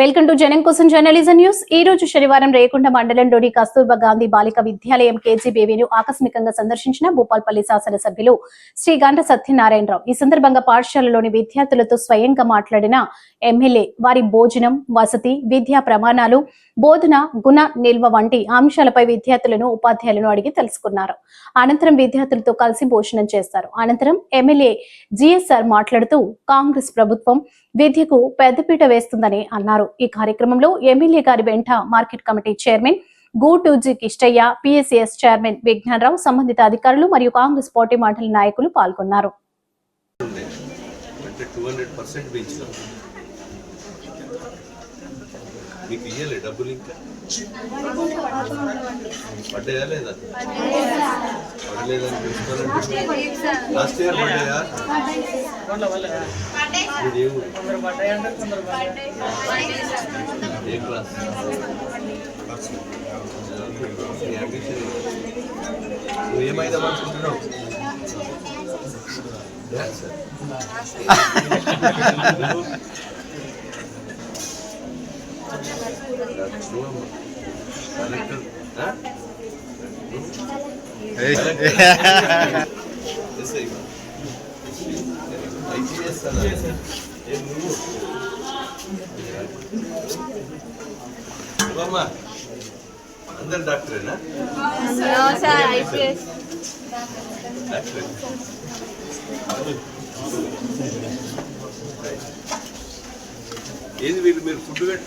Welcome to జనం కోసం journalism news. ఈ రోజు శనివారం రేకుండ మండలంలోని కస్తూర్బా గాంధీ బాలిక విద్యాలయం కేజీ బేబీను ఆకస్మికంగా సందర్శించిన భూపాల్పల్లి శాసనసభ్యులు శ్రీ గంట సత్యనారాయణరావు. ఈ సందర్భంగా పాఠశాలలోని విద్యార్థులతో స్వయంగా మాట్లాడిన ఎమ్మెల్యే వారి భోజనం వసతి విద్యా ప్రమాణాలు బోధన గుణ నిల్వ వంటి అంశాలపై విద్యార్థులను ఉపాధ్యాయులను అడిగి తెలుసుకున్నారు. అనంతరం విద్యార్థులతో కలిసి భోజనం చేస్తారు. అనంతరం ఎమ్మెల్యే జిఎస్ఆర్ మాట్లాడుతూ కాంగ్రెస్ ప్రభుత్వం విద్యకు పెద్దపీట వేస్తుందని అన్నారు. ఈ కార్యక్రమంలో ఎమ్మెల్యే గారి వెంట market committee chairman Gutuji Kishtaiah PSCS chairman Vignanarao సంబంధిత అధికారులు మరియు కాంగ్రెస్ పార్టీ మండలి నాయకులు పాల్గొన్నారు. మీకు ఇయ్యలే డబ్బులు ఇంకా? పడ్డాయా లేదా పడలేదని తెలుసుకోవాలంటే లాస్ట్ ఇయర్ పడ్డాయా మీరు ఏ ఊరు? ఏ క్లాస్ నీ ambition ఏంటి? నువ్వు ఏమైదాం అనుకుంటున్నావు డాన్సర్ కలెక్టర్ అందరు డాక్టరేనా ఏది వీళ్ళు మీరు ఫుడ్ పెట్టి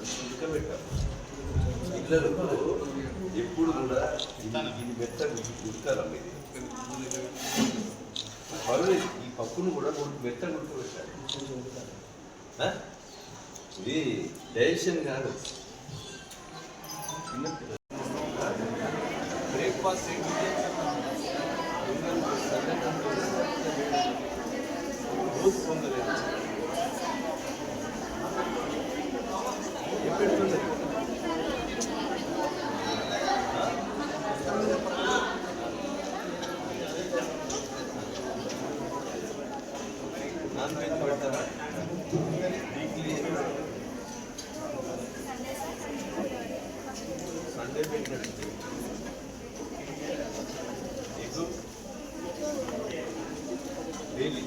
మంచి ఉడకబెట్టాలి ఎప్పుడు కూడా ఇది ఇది మెత్త ఉడకాలి ఇది పర్వాలేదు ఈ పప్పును కూడా ఉడక- మెత్త ఉడకబెట్టాలి ఇది డైజెషన్ కాదు బ్రేక్ఫాస్ట్ పొందలేదు నాన్ వెజ్ పెడతారా వీక్లీ సండే పెట్టినట్టు ఎగ్ డైలీ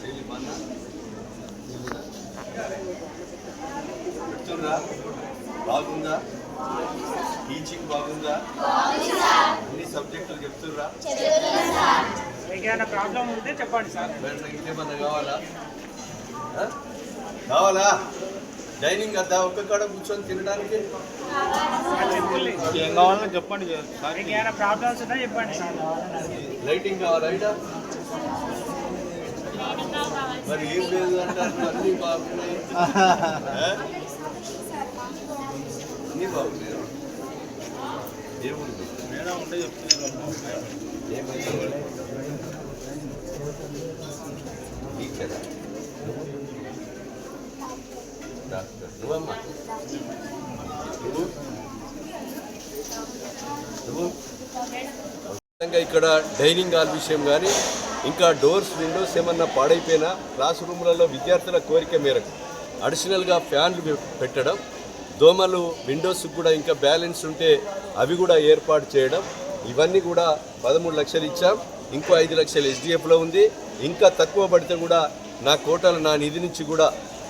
డైలీ మన పెడుతుందా బాగుందా టీచింగ్ బాగుందా? అన్ని సబ్జెక్టులు చెప్తుర్రా? ఏమైనా ప్రాబ్లం ఉంటే చెప్పండి సార్. ఇంకేమన్నా కావాలా? కావాలా? డైనింగ్ అద్దా? ఒక్క కాడ కూర్చొని తినడానికి? ఏం కావాలో చెప్పండి ఏమైనా ప్రాబ్లమ్స్ ఉన్నా చెప్పండి సార్. లైటింగ్ కావాలా మరి ఏం లేదు అంటారు? అన్ని బాగున్నాయి ఆ? అన్ని బాగున్నాయి ఏముంది మేడం ఉంటే చెప్తున్నారు ఏమైంది టీచరా? డాక్టర్. నువ్వమ్మా? నువ్వు? విధంగా ఇక్కడ డైనింగ్ హాల్ విషయం కానీ ఇంకా డోర్స్ విండోస్ ఏమన్నా పాడైపోయినా క్లాస్ రూమ్లలో విద్యార్థుల కోరిక మేరకు అడిషనల్గా ఫ్యాన్లు పెట్టడం దోమలు విండోస్ కూడా ఇంకా బ్యాలెన్స్ ఉంటే అవి కూడా ఏర్పాటు చేయడం. ఇవన్నీ కూడా పదమూడు లక్షలు ఇచ్చాం. ఇంకో ఐదు లక్షలు ఎస్డిఎఫ్లో ఉంది. ఇంకా తక్కువ పడితే కూడా నా కోటలు నా నిధి నుంచి కూడా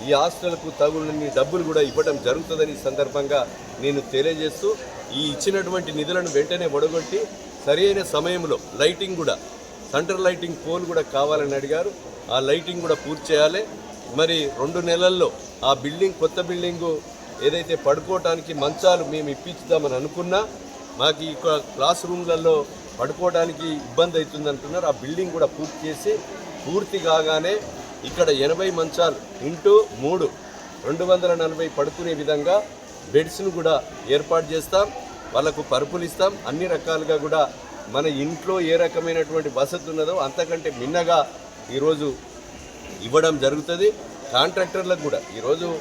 ఈ హాస్టల్కు తగులని డబ్బులు కూడా ఇవ్వడం జరుగుతుందని సందర్భంగా నేను తెలియజేస్తూ ఈ ఇచ్చినటువంటి నిధులను వెంటనే ఒడగొట్టి సరైన సమయంలో లైటింగ్ కూడా సెంటర్ లైటింగ్ పోల్ కూడా కావాలని అడిగారు. ఆ లైటింగ్ కూడా పూర్తి చేయాలి. మరి రెండు నెలల్లో ఆ బిల్డింగ్ కొత్త బిల్డింగు ఏదైతే పడుకోవటానికి మంచాలు మేము ఇప్పించుదామని అనుకున్నా మాకు ఈ క- క్లాస్ రూమ్లలో పడుకోవడానికి ఇబ్బంది అవుతుంది అంటున్నారు. ఆ బిల్డింగ్ కూడా పూర్తి చేసి పూర్తి కాగానే ఇక్కడ ఎనభై మంచాలు ఇంటూ మూడు రెండు వందల నలభై పడుకునే విధంగా బెడ్స్ను కూడా ఏర్పాటు చేస్తాం. వాళ్ళకు పరుపులు ఇస్తాం. అన్ని రకాలుగా కూడా మన ఇంట్లో ఏ రకమైనటువంటి వసతి ఉన్నదో అంతకంటే మిన్నగా ఈరోజు ఇవ్వడం జరుగుతుంది. కాంట్రాక్టర్లకు కూడా ఈరోజు